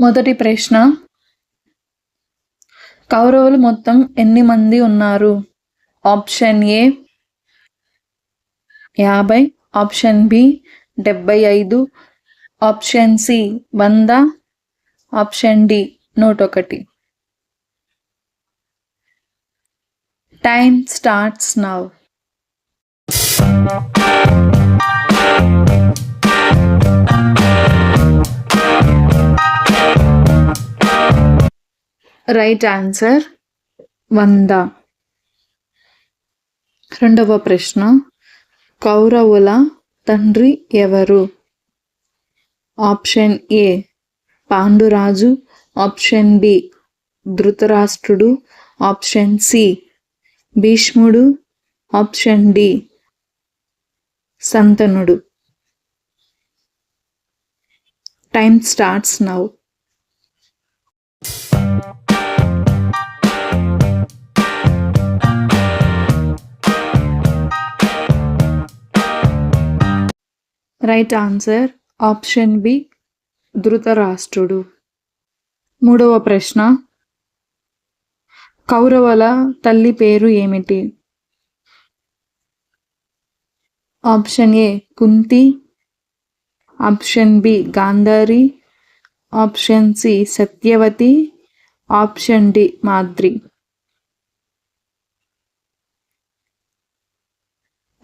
మొదటి ప్రశ్న. కౌరవులు మొత్తం ఎన్ని మంది ఉన్నారు? ఆప్షన్ ఏ యాభై ఆప్షన్ బి డెబ్బై ఐదు ఆప్షన్ సి వంద ఆప్షన్ డి నూట ఒకటి time starts now. Right answer వంద రెండవ ప్రశ్న కౌరవుల తండ్రి ఎవరు? Option A Panduraju. Option B Dhritarashtrudu. Option C భీష్ముడు. Option D సంతనుడు. Time starts now right answer option B ధృతరాష్ట్రుడు మూడవ ప్రశ్న కౌరవల తల్లి పేరు ఏమిటి? Option A Kunti option B Gandhari option C Satyavati option D Madri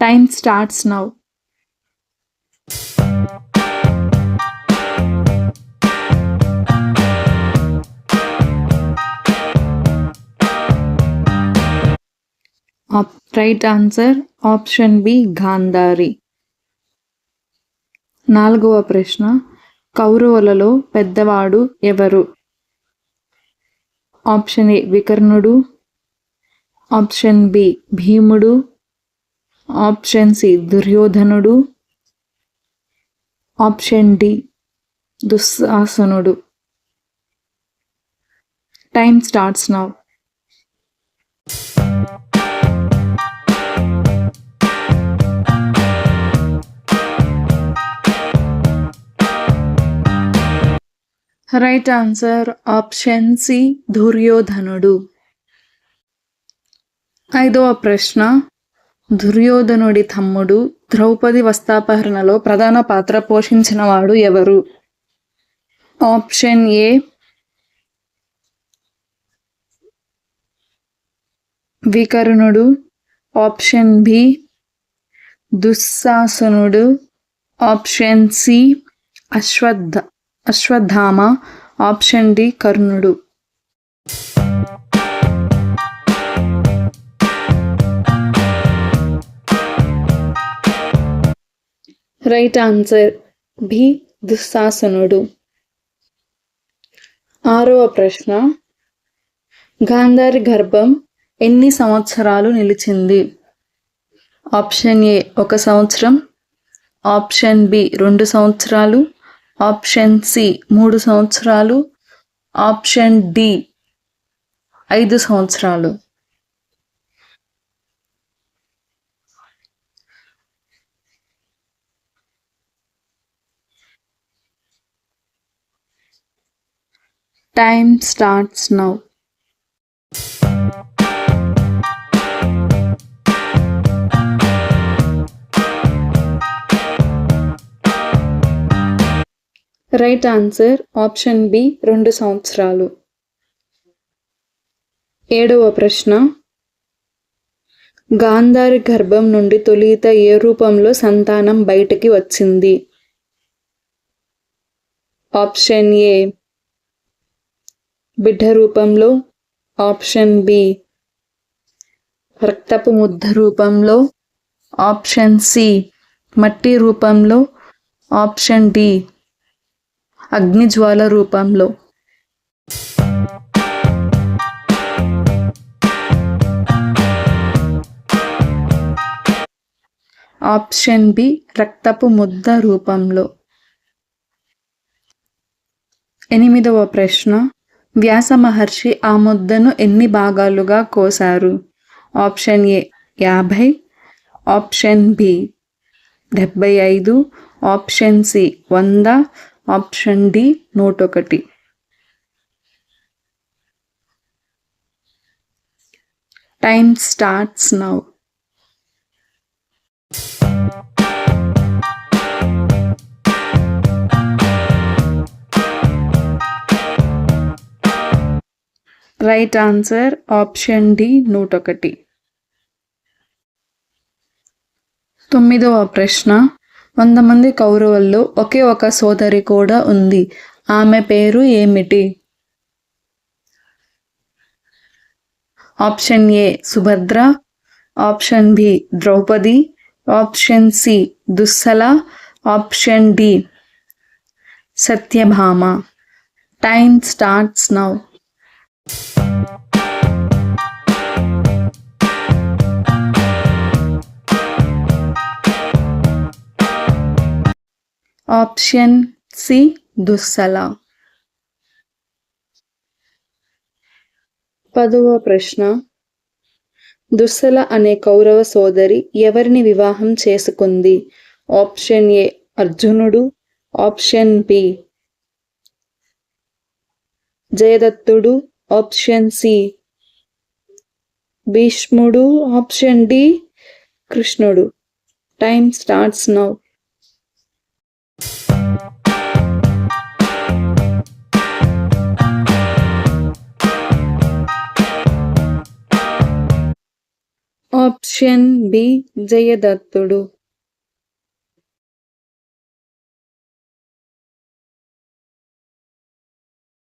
time starts now right answer option B Gandhari నాలుగవ ప్రశ్న కౌరవులలో పెద్దవాడు ఎవరు? ఆప్షన్ ఏ వికర్ణుడు. ఆప్షన్ బి భీముడు. ఆప్షన్ సి దుర్యోధనుడు. Option D దుస్సాసనుడు. Time starts now right answer option C దుర్యోధనుడు ఐదవ ప్రశ్న దుర్యోధనుడి తమ్ముడు ద్రౌపది వస్తాపహరణలో ప్రధాన పాత్ర పోషించిన వాడు ఎవరు? ఆప్షన్ ఏ వికర్ణుడు. Option B దుస్సాసునుడు. Option C Ashwattha Ashwatthama option D కర్ణుడు. రైట్ ఆన్సర్ బి దుస్సాసనుడు ఆరవ ప్రశ్న. గాంధారి గర్భం ఎన్ని సంవత్సరాలు నిలిచింది? ఆప్షన్ ఏ ఒక సంవత్సరం. ఆప్షన్ బి రెండు సంవత్సరాలు. ఆప్షన్ సి మూడు సంవత్సరాలు ఆప్షన్ డి ఐదు సంవత్సరాలు. Time starts now right answer option B రెండు సంవత్సరాలు. ఏడవ ప్రశ్న. గాంధారి గర్భం నుండి తొలిత ఏ రూపంలో సంతానం బయటికి వచ్చింది? ఆప్షన్ ఏ బిడ్డ రూపంలో. ఆప్షన్ బి రక్తపు ముద్ద రూపంలో. ఆప్షన్ సి మట్టి రూపంలో. ఆప్షన్ డి అగ్నిజ్వాల రూపంలో. ఆప్షన్ బి రక్తపు ముద్ద రూపంలో. ఎనిమిదవ ప్రశ్న వ్యాస మహర్షి ఆ ముద్దను ఎన్ని భాగాలుగా కోశారు? ఆప్షన్ ఏ యాభై. ఆప్షన్ బి డెబ్బై ఐదు. ఆప్షన్ సి వంద. ఆప్షన్ డి నూట ఒకటి time starts now right answer option D నూట ఒకటి తొమ్మిదవ ప్రశ్న వంద మంది కౌరవుల్లో ఒకే ఒక సోదరి కూడా ఉంది. ఆమె పేరు ఏమిటి? Option A Subhadra option B Draupadi option C Dussala option D Satyabhama. Time starts now. Option C Dussala పదవ ప్రశ్న. దుస్సల అనే కౌరవ సోదరి ఎవరిని వివాహం చేసుకుంది? ఆప్షన్ ఏ అర్జునుడు. ఆప్షన్ బి జయదత్తుడు. ఆప్షన్ సి భీష్ముడు. ఆప్షన్ డి కృష్ణుడు. Time starts now option B జయదత్తుడు.